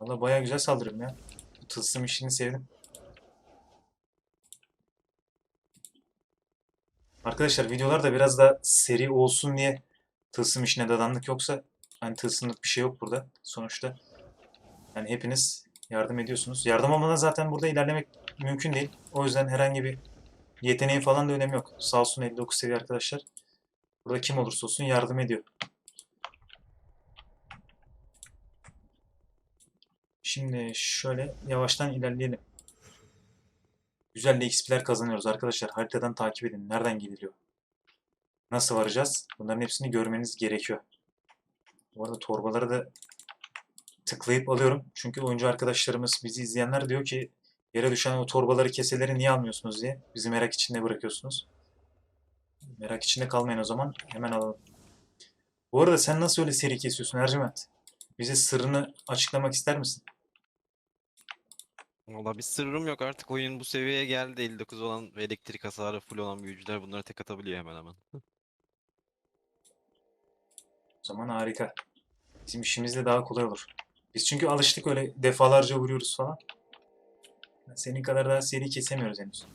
Valla bayağı güzel saldırıyorum ya. Tılsım işini sevdim. Arkadaşlar videolar da biraz da seri olsun diye tılsım işine dadandık. Yoksa hani tılsımlık bir şey yok burada sonuçta. Yani hepiniz yardım ediyorsunuz. Yardım olmadan zaten burada ilerlemek mümkün değil. O yüzden herhangi bir yeteneğin falan da önemi yok. Sağ olsun 59 seviye arkadaşlar. Burada kim olursa olsun yardım ediyor. Şimdi şöyle yavaştan ilerleyelim. Güzel de XP'ler kazanıyoruz arkadaşlar. Haritadan takip edin. Nereden gidiliyor? Nasıl varacağız? Bunların hepsini görmeniz gerekiyor. Bu arada torbaları da tıklayıp alıyorum. Çünkü oyuncu arkadaşlarımız, bizi izleyenler diyor ki yere düşen o torbaları, keseleri niye almıyorsunuz diye. Bizi merak içinde bırakıyorsunuz. Merak içinde kalmayın o zaman. Hemen alalım. Bu arada sen nasıl öyle seri kesiyorsun Ercüment? Bize sırrını açıklamak ister misin? Valla bir sırrım yok artık oyun bu seviyeye geldi 59 olan ve elektrik hasarı full olan büyücüler bunları tek atabiliyor hemen hemen. O zaman harika. Bizim işimiz de daha kolay olur. Biz çünkü alıştık öyle defalarca vuruyoruz falan. Senin kadar daha seri kesemiyoruz henüz.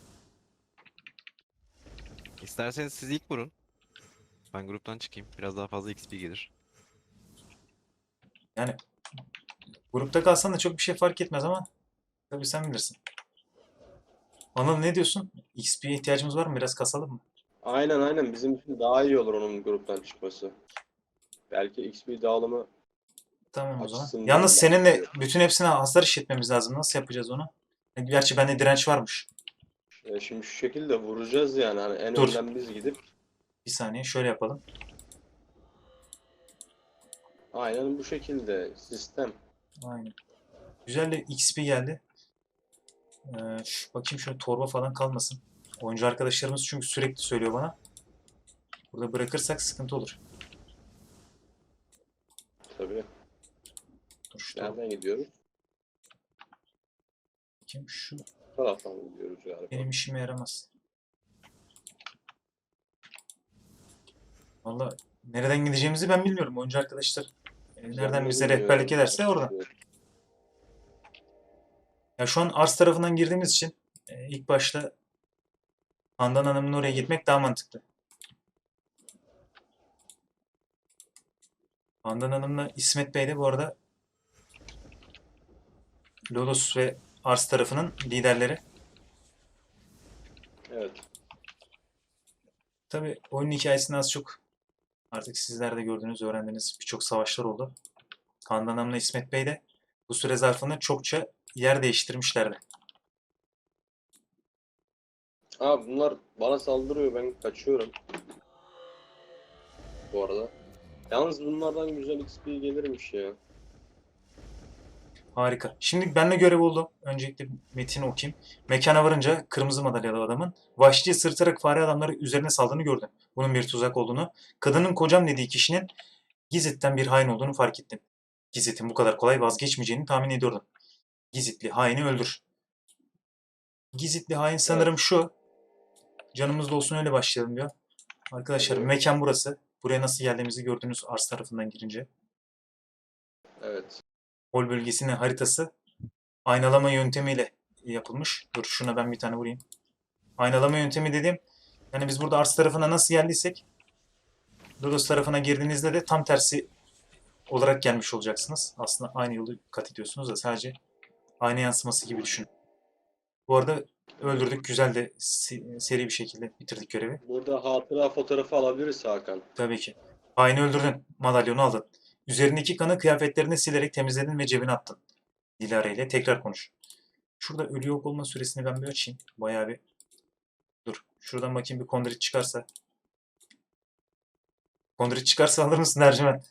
İsterseniz siz ilk vurun. Ben gruptan çıkayım. Biraz daha fazla XP gelir. Yani grupta kalsan da çok bir şey fark etmez ama tabii sen bilirsin. Anıl ne diyorsun? XP'ye ihtiyacımız var mı? Biraz kasalım mı? Aynen aynen bizim için daha iyi olur onun gruptan çıkması. Belki XP dağılımı Tamam o zaman. Açısından Yalnız seninle bütün hepsine hasar işletmemiz lazım. Nasıl yapacağız onu? Gerçi bende direnç varmış. e, şimdi şu şekilde vuracağız yani hani en Dur. önden biz gidip Bir saniye şöyle yapalım. aynen bu şekilde sistem. Aynen. Güzel de XP geldi. Ee, şu, bakayım şöyle torba falan kalmasın. Oyuncu arkadaşlarımız çünkü sürekli söylüyor bana. Burada bırakırsak sıkıntı olur. Tabii. Dur şu torba Nereden gidiyoruz? bakayım. Şu taraftan gidiyoruz galiba. benim işime yaramaz. Valla nereden gideceğimizi ben bilmiyorum. Oyuncu arkadaşlar e, nereden bize rehberlik ederse oradan. Ya şu an Ars tarafından girdiğimiz için e, ilk başta Handan Hanım'ın oraya gitmek daha mantıklı. Handan Hanım'la İsmet Bey de bu arada Lolos ve Ars tarafının liderleri. Evet. Tabi oyunun hikayesini az çok artık sizler de gördünüz, öğrendiniz. Birçok savaşlar oldu. Handan Hanım'la İsmet Bey de bu süre zarfında çokça yer değiştirmişlerdi. Aa bunlar bana saldırıyor ben kaçıyorum. Bu arada. Yalnız bunlardan güzel XP gelirmiş ya. Harika. Şimdi benle görev oldu. Öncelikle metini okuyayım. Mekana varınca kırmızı madalyalı adamın vahşice sırtarak fare adamları üzerine saldığını gördüm. Bunun bir tuzak olduğunu, kadının kocam dediği kişinin Gizit'ten bir hain olduğunu fark ettim. Gizit'in bu kadar kolay vazgeçmeyeceğini tahmin ediyordum. Gizitli haini öldür. Gizitli hain sanırım şu. Canımız da olsun öyle başlayalım diyor. Arkadaşlar mekan burası. Buraya nasıl geldiğimizi gördünüz Ars tarafından girince. Evet. Hol bölgesinin haritası aynalama yöntemiyle yapılmış. Dur şuna ben bir tane vurayım. Aynalama yöntemi dediğim yani biz burada Ars tarafına nasıl geldiysek Lodos tarafına girdiğinizde de tam tersi olarak gelmiş olacaksınız. Aslında aynı yolu kat ediyorsunuz da sadece ayna yansıması gibi düşünün. Bu arada öldürdük. Güzel de se- seri bir şekilde bitirdik görevi. Burada hatıra fotoğrafı alabiliriz Hakan. Tabii ki. Haini öldürdün. Madalyonu aldın. Üzerindeki kanı kıyafetlerini silerek temizledin ve cebine attın. Dilara ile tekrar konuş. Şurada ölü yok olma süresini ben bir açayım. Bayağı bir. Dur. Şuradan bakayım bir kondrit çıkarsa. Kondrit çıkarsa alır mısın Ercüment?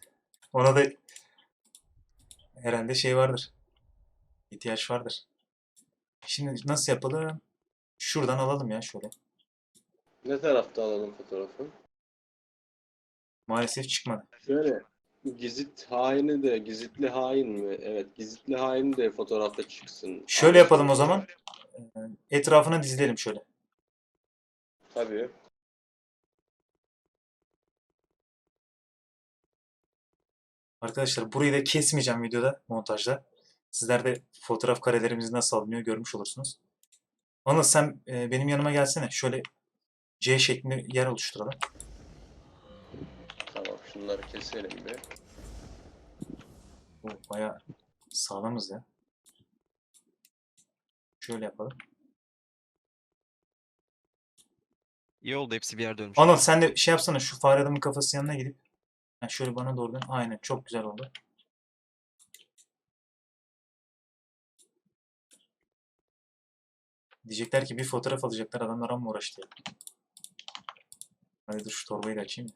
Ona da herhalde şey vardır. İhtiyaç vardır. Şimdi nasıl yapalım? Şuradan alalım ya şöyle. Ne tarafta alalım fotoğrafı? Maalesef çıkmadı. Şöyle gizit haini de gizitli hain mi? Evet gizitli hain de fotoğrafta çıksın. Şöyle yapalım o zaman. Ee, Etrafına dizilelim şöyle. Tabii. Arkadaşlar burayı da kesmeyeceğim videoda, montajda. Sizler de fotoğraf karelerimiz nasıl alınıyor görmüş olursunuz. Anıl sen e, benim yanıma gelsene. Şöyle C şeklinde yer oluşturalım. Tamam şunları keselim bir. Bu bayağı sağlamız ya. Şöyle yapalım. İyi oldu hepsi bir yerde ölmüş. Anıl sen de şey yapsana şu fare adamın kafası yanına gidip Ha, şöyle bana doğru dön. Aynen çok güzel oldu. Diyecekler ki bir fotoğraf alacaklar adamlar amma uğraştı. Hadi dur şu torbayı da açayım.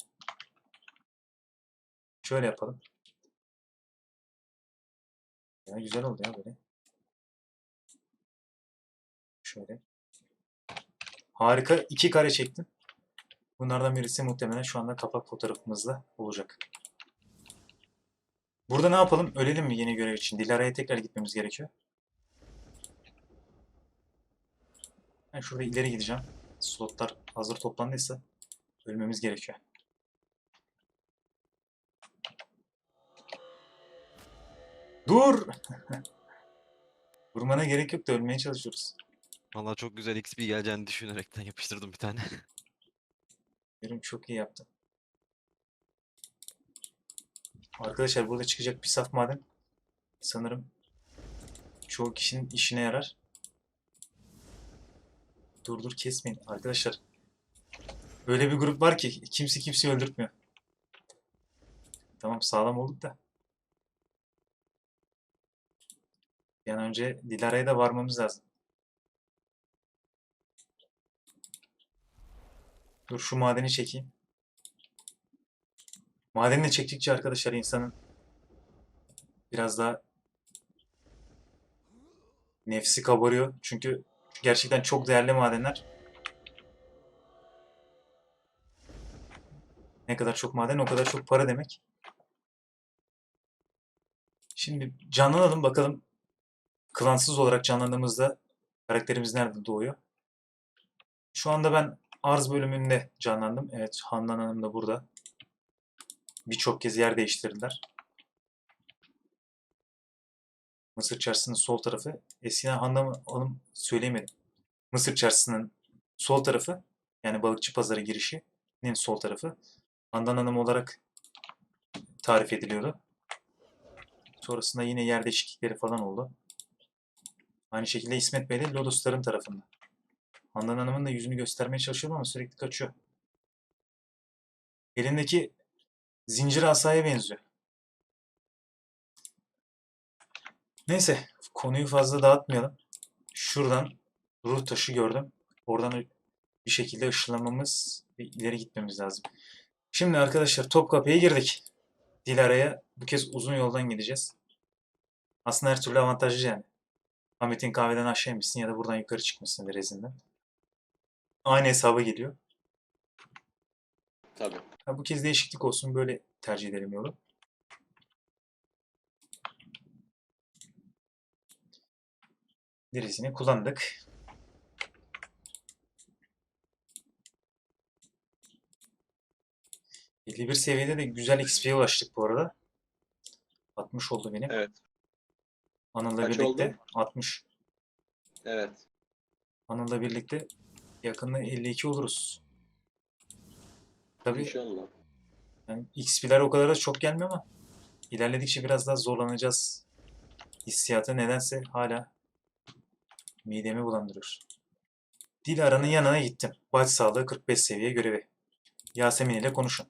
Şöyle yapalım. Ya güzel oldu ya böyle. Şöyle. Harika. iki kare çektim. Bunlardan birisi muhtemelen şu anda kapak fotoğrafımızda olacak. Burada ne yapalım? Ölelim mi yeni görev için? Dilara'ya tekrar gitmemiz gerekiyor. Ben şurada ileri gideceğim. Slotlar hazır toplandıysa ölmemiz gerekiyor. Dur! Vurmana gerek yok da ölmeye çalışıyoruz. Valla çok güzel XP geleceğini düşünerekten yapıştırdım bir tane. Yerim çok iyi yaptın. Arkadaşlar burada çıkacak bir saf maden sanırım çoğu kişinin işine yarar. Dur dur kesmeyin arkadaşlar. Böyle bir grup var ki kimse kimseyi öldürtmüyor. Tamam sağlam olduk da. An önce Dilara'ya da varmamız lazım. Dur şu madeni çekeyim. Madeni de çektikçe arkadaşlar insanın biraz daha nefsi kabarıyor. Çünkü gerçekten çok değerli madenler. Ne kadar çok maden o kadar çok para demek. Şimdi canlanalım bakalım klansız olarak canlandığımızda karakterimiz nerede doğuyor. Şu anda ben arz bölümünde canlandım. Evet Handan Hanım da burada. Birçok kez yer değiştirdiler. Mısır Çarşısı'nın sol tarafı. Eskiden Handan Hanım söyleyemedim. Mısır Çarşısı'nın sol tarafı yani balıkçı pazarı girişinin sol tarafı. Handan Hanım olarak tarif ediliyordu. Sonrasında yine yer değişiklikleri falan oldu. Aynı şekilde İsmet Bey de Lodosların tarafında. Handan Hanım'ın da yüzünü göstermeye çalışıyorum ama sürekli kaçıyor. Elindeki zincir asaya benziyor. Neyse konuyu fazla dağıtmayalım. Şuradan ruh taşı gördüm. Oradan bir şekilde ışınlamamız ve ileri gitmemiz lazım. Şimdi arkadaşlar Topkapı'ya girdik. Dilara'ya bu kez uzun yoldan gideceğiz. Aslında her türlü avantajlı yani. Ahmet'in kahveden aşağı inmişsin ya da buradan yukarı çıkmışsın rezinden. Aynı hesaba geliyor. Tabii. Ha, bu kez değişiklik olsun böyle tercih edelim yolu. Dirisini kullandık. bir seviyede de güzel XP'ye ulaştık bu arada. 60 oldu benim. Evet. Anıl'la Kaç birlikte oldu? 60. Evet. Anıl'la birlikte yakında 52 oluruz. Tabii İnşallah. Yani XP'ler o kadar da çok gelmiyor ama ilerledikçe biraz daha zorlanacağız. Hissiyatı nedense hala midemi bulandırıyor. Dilara'nın yanına gittim. Baş sağlığı 45 seviye görevi. Yasemin ile konuşun.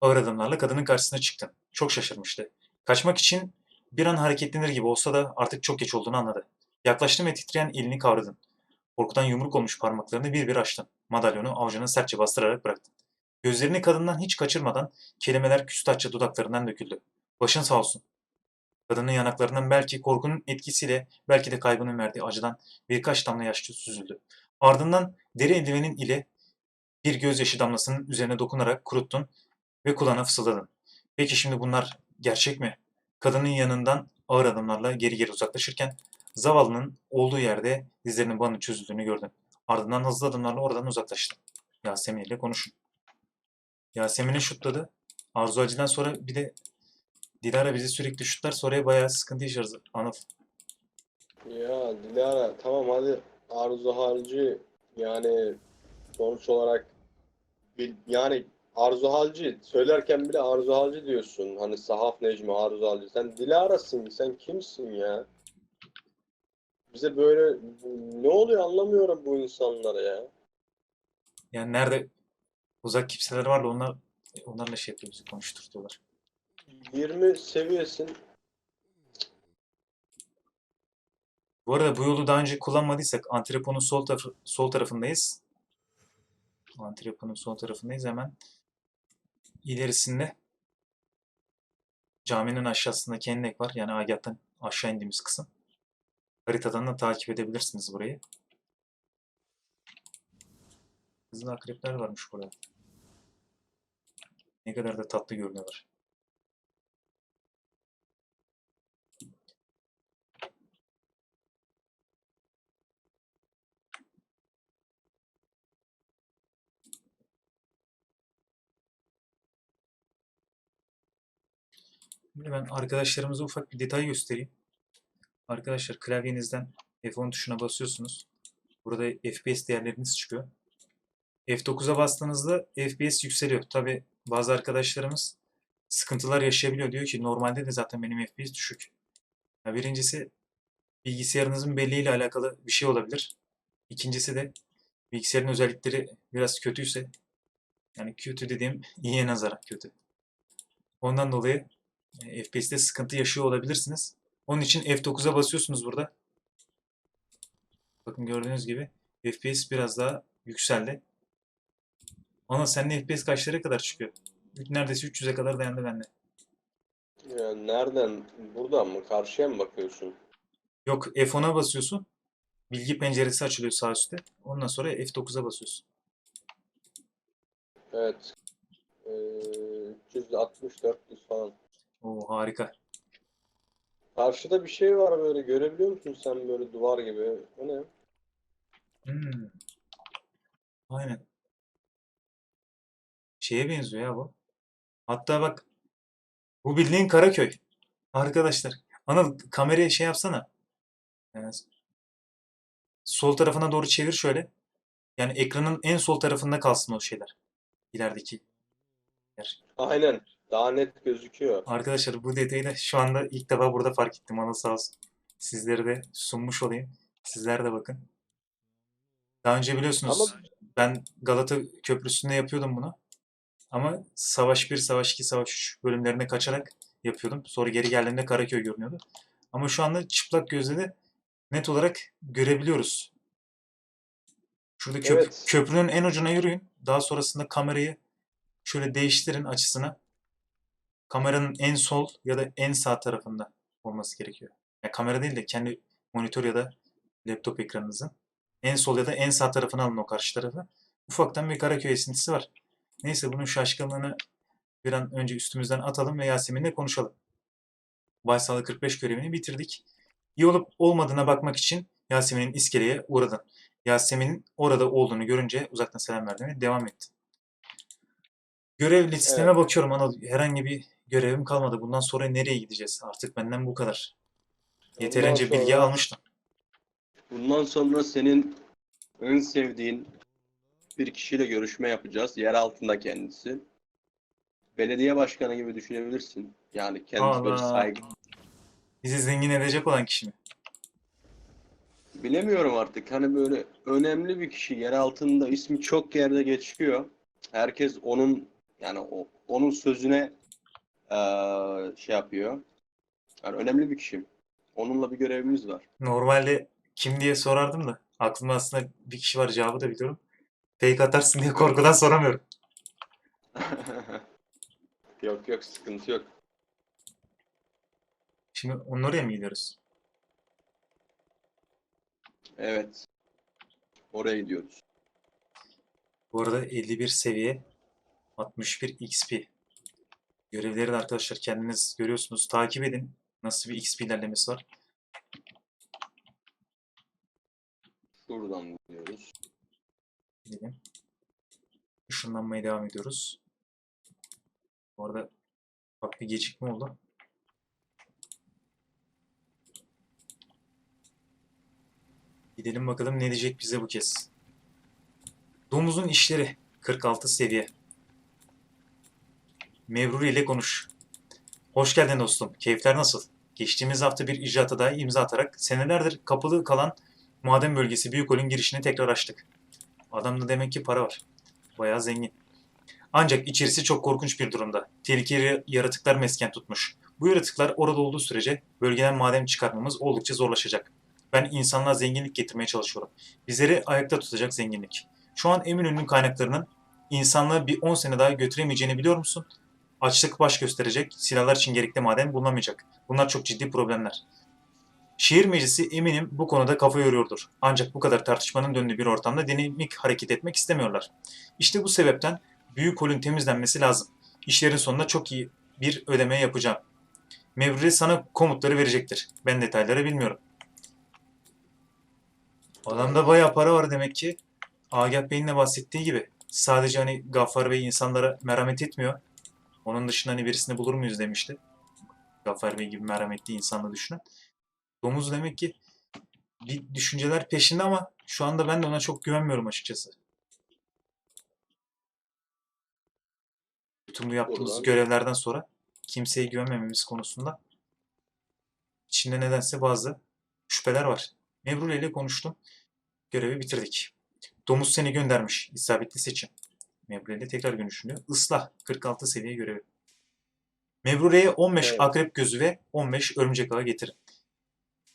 Ağır adımlarla kadının karşısına çıktım. Çok şaşırmıştı. Kaçmak için bir an hareketlenir gibi olsa da artık çok geç olduğunu anladı. Yaklaştım ve titreyen elini kavradım. Korkudan yumruk olmuş parmaklarını bir bir açtım. Madalyonu avucuna sertçe bastırarak bıraktım. Gözlerini kadından hiç kaçırmadan kelimeler küstahça dudaklarından döküldü. Başın sağ olsun. Kadının yanaklarından belki korkunun etkisiyle belki de kaybının verdiği acıdan birkaç damla yaş süzüldü. Ardından deri eldivenin ile bir gözyaşı damlasının üzerine dokunarak kuruttun ve kulağına fısıldadın. Peki şimdi bunlar gerçek mi? Kadının yanından ağır adımlarla geri geri uzaklaşırken zavallının olduğu yerde dizlerinin bağının çözüldüğünü gördün. Ardından hızlı adımlarla oradan uzaklaştın. Yasemin ile konuşun. Yasemin'i şutladı. Arzu Acı'dan sonra bir de Dilara bizi sürekli şutlar sonra bayağı sıkıntı yaşarız Anıl. Ya Dilara tamam hadi Arzu Halci yani sonuç olarak bil- yani Arzu Halci söylerken bile Arzu Halci diyorsun. Hani Sahaf Necmi Arzu Halci. Sen Dilara'sın. Sen kimsin ya? Bize böyle ne oluyor anlamıyorum bu insanlara ya. Yani nerede uzak kimseler var da onlar onlarla şey yapıyor bizi konuşturtuyorlar. 20 seviyesin. Bu arada bu yolu daha önce kullanmadıysak antreponun sol tarafı, sol tarafındayız. Antreponun sol tarafındayız hemen. ilerisinde caminin aşağısında kendek var. Yani Agah'tan aşağı indiğimiz kısım. Haritadan da takip edebilirsiniz burayı. Hızlı akrepler varmış burada. Ne kadar da tatlı görünüyorlar. Şimdi ben arkadaşlarımıza ufak bir detay göstereyim. Arkadaşlar klavyenizden F10 tuşuna basıyorsunuz. Burada FPS değerleriniz çıkıyor. F9'a bastığınızda FPS yükseliyor. Tabi bazı arkadaşlarımız sıkıntılar yaşayabiliyor. Diyor ki normalde de zaten benim FPS düşük. Ya birincisi bilgisayarınızın belleğiyle alakalı bir şey olabilir. İkincisi de bilgisayarın özellikleri biraz kötüyse yani kötü dediğim iyiye nazaran kötü. Ondan dolayı FPS'te sıkıntı yaşıyor olabilirsiniz. Onun için F9'a basıyorsunuz burada. Bakın gördüğünüz gibi FPS biraz daha yükseldi. Ama senin FPS kaçlara kadar çıkıyor? Neredeyse 300'e kadar dayandı bende. Ya nereden? Buradan mı? Karşıya mı bakıyorsun? Yok F10'a basıyorsun. Bilgi penceresi açılıyor sağ üstte. Ondan sonra F9'a basıyorsun. Evet. Ee, 360 400 falan. Oo harika. Karşıda bir şey var böyle görebiliyor musun sen böyle duvar gibi? O ne? Hmm. Aynen. Şeye benziyor ya bu. Hatta bak bu bildiğin Karaköy. Arkadaşlar. Anıl kamerayı şey yapsana. Yani sol tarafına doğru çevir şöyle. Yani ekranın en sol tarafında kalsın o şeyler. İlerideki yer. Aynen. Daha net gözüküyor. Arkadaşlar bu detayı da şu anda ilk defa burada fark ettim. Anıl sağ olsun. Sizlere de sunmuş olayım. Sizler de bakın. Daha önce biliyorsunuz Ama- ben Galata Köprüsü'nde yapıyordum bunu. Ama Savaş 1, Savaş 2, Savaş 3 bölümlerine kaçarak yapıyordum. Sonra geri geldiğimde Karaköy görünüyordu. Ama şu anda çıplak gözle de net olarak görebiliyoruz. Şurada köp- Evet. köprünün en ucuna yürüyün. Daha sonrasında kamerayı şöyle değiştirin açısına. Kameranın en sol ya da en sağ tarafında olması gerekiyor. Ya kamera değil de kendi monitör ya da laptop ekranınızın en sol ya da en sağ tarafına alın o karşı tarafı. Ufaktan bir Karaköy esintisi var. Neyse bunun şaşkınlığını bir an önce üstümüzden atalım ve Yasemin'le konuşalım. Baysal'ı 45 görevini bitirdik. İyi olup olmadığına bakmak için Yasemin'in iskeleye uğradın. Yasemin'in orada olduğunu görünce uzaktan selam vermeye devam etti. Görev listeme Evet. bakıyorum Anıl. Herhangi bir görevim kalmadı. Bundan sonra nereye gideceğiz? Artık benden bu kadar. Yeterince Ondan bilgi sonra- almıştım. Bundan sonra senin en sevdiğin bir kişiyle görüşme yapacağız. Yer altında kendisi. Belediye başkanı gibi düşünebilirsin. Yani kendisi böyle saygı. Bizi zengin edecek olan kişi mi? Bilemiyorum artık. Hani böyle önemli bir kişi. Yer altında ismi çok yerde geçiyor. Herkes onun yani o, onun sözüne eee, şey yapıyor. Yani önemli bir kişi. Onunla bir görevimiz var. Normalde kim diye sorardım da aklımda aslında bir kişi var cevabı da biliyorum. Fake atarsın diye korkudan soramıyorum. Yok yok sıkıntı yok. Şimdi onun oraya mı gidiyoruz? Evet. Oraya gidiyoruz. Bu arada 51 seviye 61 XP. Görevleri de arkadaşlar kendiniz görüyorsunuz. Takip edin. Nasıl bir XP ilerlemesi var. Şuradan buluyoruz. Gidelim. Işınlanmaya devam ediyoruz. Bu arada bak bir gecikme oldu. Gidelim bakalım ne diyecek bize bu kez. Domuzun işleri 46 seviye. Mevruri ile konuş. Hoş geldin dostum. Keyifler nasıl? Geçtiğimiz hafta bir icraata daha imza atarak senelerdir kapalı kalan maden bölgesi Büyükol'ün girişini tekrar açtık. Adamda demek ki para var. Bayağı zengin. Ancak içerisi çok korkunç bir durumda. Tehlikeli yaratıklar mesken tutmuş. Bu yaratıklar orada olduğu sürece bölgeden maden çıkartmamız oldukça zorlaşacak. Ben insanlığa zenginlik getirmeye çalışıyorum. Bizleri ayakta tutacak zenginlik. Şu an Eminönü'nün kaynaklarının insanlığı bir 10 sene daha götüremeyeceğini biliyor musun? Açlık baş gösterecek, silahlar için gerekli maden bulunamayacak. Bunlar çok ciddi problemler. Şehir meclisi eminim bu konuda kafa yoruyordur. Ancak bu kadar tartışmanın döndüğü bir ortamda dinamik hareket etmek istemiyorlar. İşte bu sebepten büyük holün temizlenmesi lazım. İşlerin sonunda çok iyi bir ödeme yapacağım. Mevruri sana komutları verecektir. Ben detayları bilmiyorum. Adamda bayağı para var demek ki. Agah Bey'in de bahsettiği gibi. Sadece hani Gaffar Bey insanlara merhamet etmiyor. Onun dışında hani birisini bulur muyuz demişti. Gaffar Bey gibi merhametli insanla düşünün. Domuz demek ki bir düşünceler peşinde ama şu anda ben de ona çok güvenmiyorum açıkçası. Bütün bu yaptığımız Buradan- görevlerden sonra kimseye güvenmememiz konusunda içinde nedense bazı şüpheler var. Mevrule ile konuştum. Görevi bitirdik. Domuz seni göndermiş. İsabetli seçim. Mevrule ile tekrar görüşülüyor. Islah 46 seviye görevi. Mevrule'ye 15 Evet. akrep gözü ve 15 örümcek ağı getirin.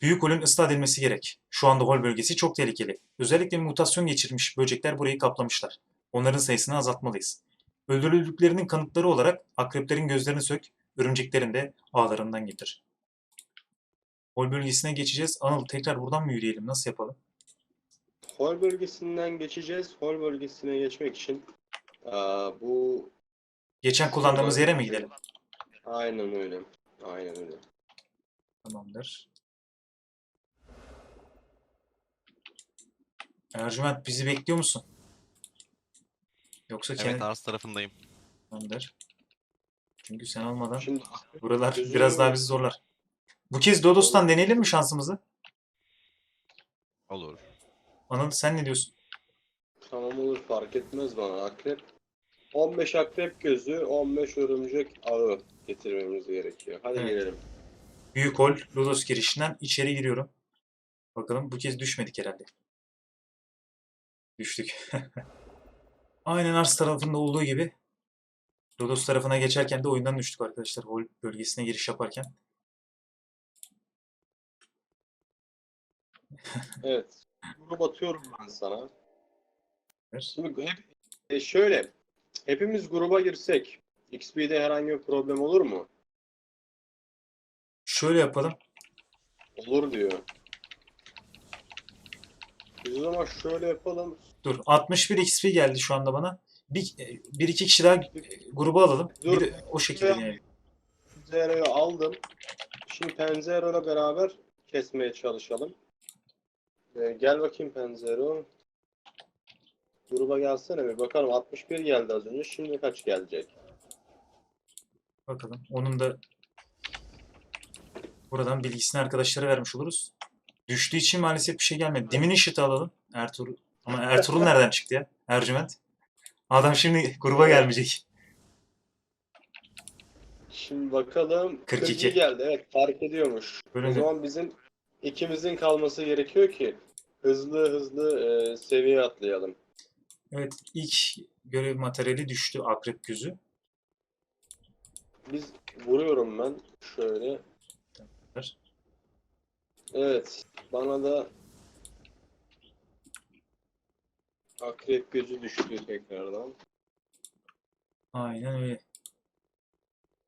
Büyük holün ıslah edilmesi gerek. Şu anda hol bölgesi çok tehlikeli. Özellikle mutasyon geçirmiş böcekler burayı kaplamışlar. Onların sayısını azaltmalıyız. Öldürüldüklerinin kanıtları olarak akreplerin gözlerini sök, örümceklerin de ağlarından getir. Hol bölgesine geçeceğiz. Anıl tekrar buradan mı yürüyelim? Nasıl yapalım? Hol bölgesinden geçeceğiz. Hol bölgesine geçmek için aa, bu Geçen kullandığımız yere mi gidelim? aynen öyle. Aynen öyle. Tamamdır. Ercüment bizi bekliyor musun? Yoksa Evet kendi... Ars tarafındayım. Tamamdır. Çünkü sen olmadan Şimdi buralar biraz daha bizi zorlar. Bu kez Dodos'tan deneyelim mi şansımızı? Olur. Anıl sen ne diyorsun? tamam olur fark etmez bana. Akrep 15 akrep gözü, 15 örümcek ağı getirmemiz gerekiyor. Hadi Evet. gelelim. Büyük hol Lodos girişinden içeri giriyorum. Bakalım bu kez düşmedik herhalde. Düştük. Aynen Ars tarafında olduğu gibi Lodos tarafına geçerken de oyundan düştük arkadaşlar. Hol bölgesine giriş yaparken. Evet. Grup atıyorum ben sana. Ver. Şimdi hep, e, şöyle. Hepimiz gruba girsek XP'de herhangi bir problem olur mu? Şöyle yapalım. Olur diyor. Biz o zaman şöyle yapalım. Dur. 61 XP geldi şu anda bana. Bir, bir iki kişi daha gruba alalım. Bir Dur. de o şekilde deneyelim. Penzero'yu aldım. Şimdi Penzero'yla beraber kesmeye çalışalım. Ee, gel bakayım Penzero. Gruba gelsene bir bakalım 61 geldi az önce. Şimdi kaç gelecek? Bakalım. Onun da buradan bilgisini arkadaşlara vermiş oluruz. Düştüğü için maalesef bir şey gelmedi. Diminished alalım. Ertuğrul. Ama Ertuğrul nereden çıktı ya? Ercüment. Adam şimdi gruba gelmeyecek. Şimdi bakalım. 42. geldi. Evet fark ediyormuş. O Bölümde. zaman bizim ikimizin kalması gerekiyor ki hızlı hızlı e, seviye atlayalım. Evet ilk görev materyali düştü akrep gözü. Biz vuruyorum ben şöyle. Ver. Evet. Bana da akrep gözü düştü tekrardan. Aynen öyle.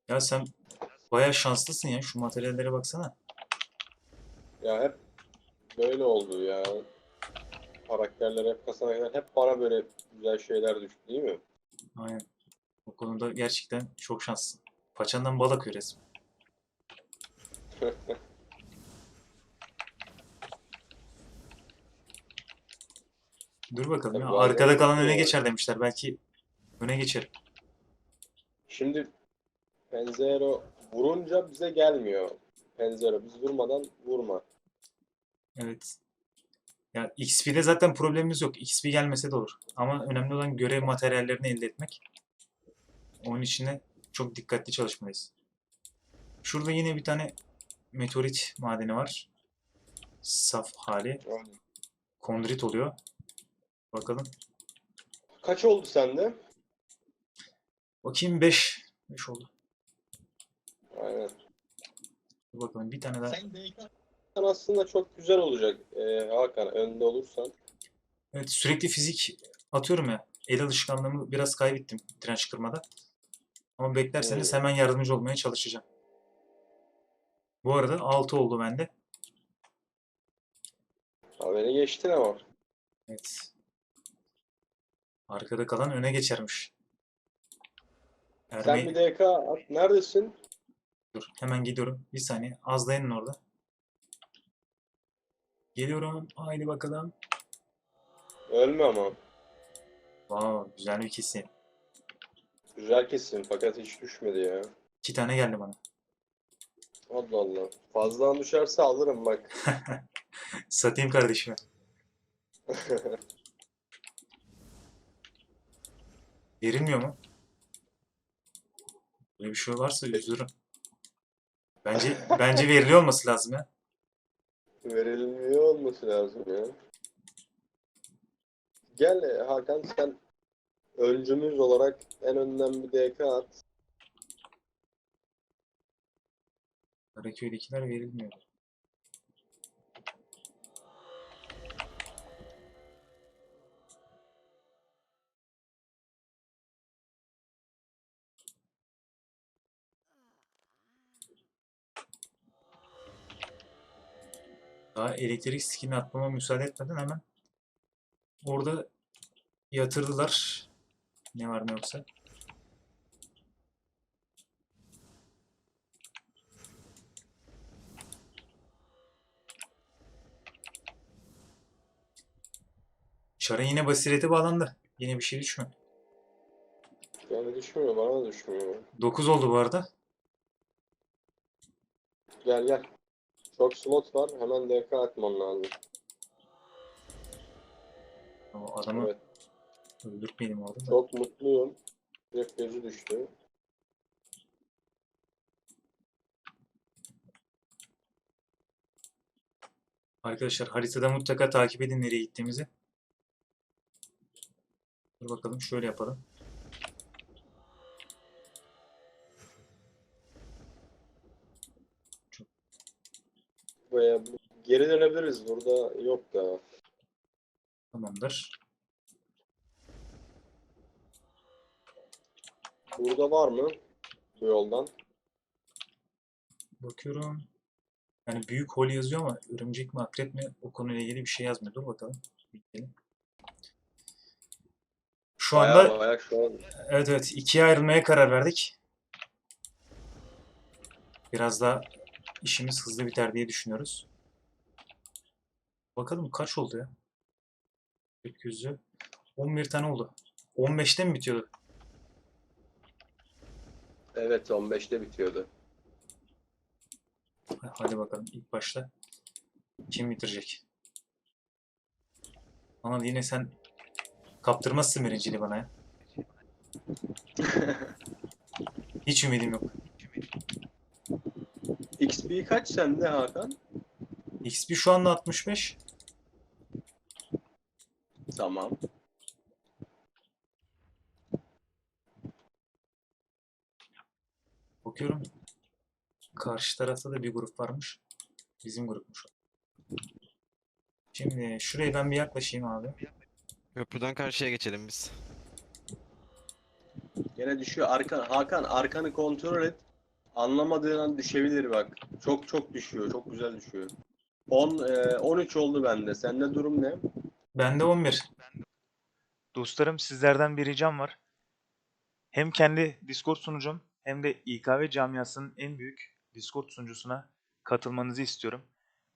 Ya sen bayağı şanslısın ya. Şu materyallere baksana. Ya hep böyle oldu ya. Karakterler hep kasana hep bana böyle güzel şeyler düştü değil mi? Aynen. O konuda gerçekten çok şanslısın. Paçandan bal akıyor resmen. Dur bakalım ya. Bazen Arkada kalan öne oluyor. geçer demişler. Belki öne geçer. Şimdi Penzero vurunca bize gelmiyor. Penzero biz vurmadan vurma. Evet. Ya XP'de zaten problemimiz yok. XP gelmese de olur. Ama önemli olan görev materyallerini elde etmek. Onun için de çok dikkatli çalışmalıyız. Şurada yine bir tane meteorit madeni var. Saf hali. Kondrit oluyor. Bakalım. Kaç oldu sende? Bakayım 5. 5 oldu. Aynen. Bakalım bir tane daha. Sen Sen aslında çok güzel olacak ee, Hakan önde olursan. Evet sürekli fizik atıyorum ya. El alışkanlığımı biraz kaybettim direnç kırmada. Ama beklerseniz Hmm. hemen yardımcı olmaya çalışacağım. Bu arada 6 oldu bende. Ha, beni geçtin ama. Evet. Arkada kalan öne geçermiş. Sen Ermeyi- bir DK at. Neredesin? Dur hemen gidiyorum. Bir saniye. Az dayanın orada. Geliyorum. Haydi bakalım. Ölme ama. Wow, güzel bir kesim. Güzel kesin fakat hiç düşmedi ya. İki tane geldi bana. Allah Allah. Fazladan düşerse alırım bak. Satayım kardeşime. Verilmiyor mu? Böyle bir şey varsa üzülürüm. Bence bence veriliyor olması lazım ya. Verilmiyor olması lazım ya. Gel e, Hakan sen öncümüz olarak en önden bir DK at. Karaköy'dekiler verilmiyor. Daha elektrik skillini atmama müsaade etmeden hemen orada yatırdılar. Ne var ne yoksa. Çara yine basirete bağlandı. Yine bir şey düşmüyor. Yani düşmüyor bana da düşmüyor. 9 oldu bu arada. Gel gel. Çok slot var. Hemen DK atman lazım. O adamı Evet. öldürtmeyelim orada. da. Çok mutluyum. Direkt gözü düştü. Arkadaşlar haritada mutlaka takip edin nereye gittiğimizi. Dur bakalım şöyle yapalım. Geri dönebiliriz. Burada yok da. Tamamdır. Burada var mı? Bu yoldan. Bakıyorum. Yani büyük hol yazıyor ama örümcek mi akrep mi o konuyla ilgili bir şey yazmıyor. Dur bakalım. Bekleyelim. Şu anda Bayağı bayağı şu an evet evet ikiye ayrılmaya karar verdik. Biraz daha işimiz hızlı biter diye düşünüyoruz. Bakalım kaç oldu ya? 800'ü 11 tane oldu. 15'te mi bitiyordu? evet 15'te bitiyordu. Hadi bakalım ilk başta kim bitirecek? Ama yine sen kaptırmazsın birinciliği bana ya. Hiç ümidim yok. XP kaç sende Hakan? XP şu anda 65. Tamam. Bakıyorum. Karşı tarafta da bir grup varmış. Bizim grupmuş. Şimdi şuraya ben bir yaklaşayım abi. Köprüden karşıya geçelim biz. Gene düşüyor. Arkan, Hakan arkanı kontrol et. Anlamadığın an düşebilir bak. Çok çok düşüyor. Çok güzel düşüyor. 10 e, 13 oldu bende. Sende durum ne? Bende 11. Dostlarım sizlerden bir ricam var. Hem kendi Discord sunucum hem de İKV camiasının en büyük Discord sunucusuna katılmanızı istiyorum.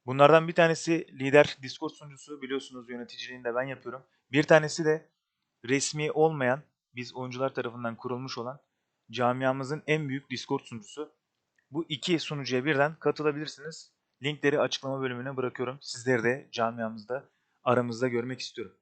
Bunlardan bir tanesi lider Discord sunucusu biliyorsunuz yöneticiliğini de ben yapıyorum. Bir tanesi de resmi olmayan biz oyuncular tarafından kurulmuş olan camiamızın en büyük Discord sunucusu. Bu iki sunucuya birden katılabilirsiniz. Linkleri açıklama bölümüne bırakıyorum. Sizleri de camiamızda aramızda görmek istiyorum.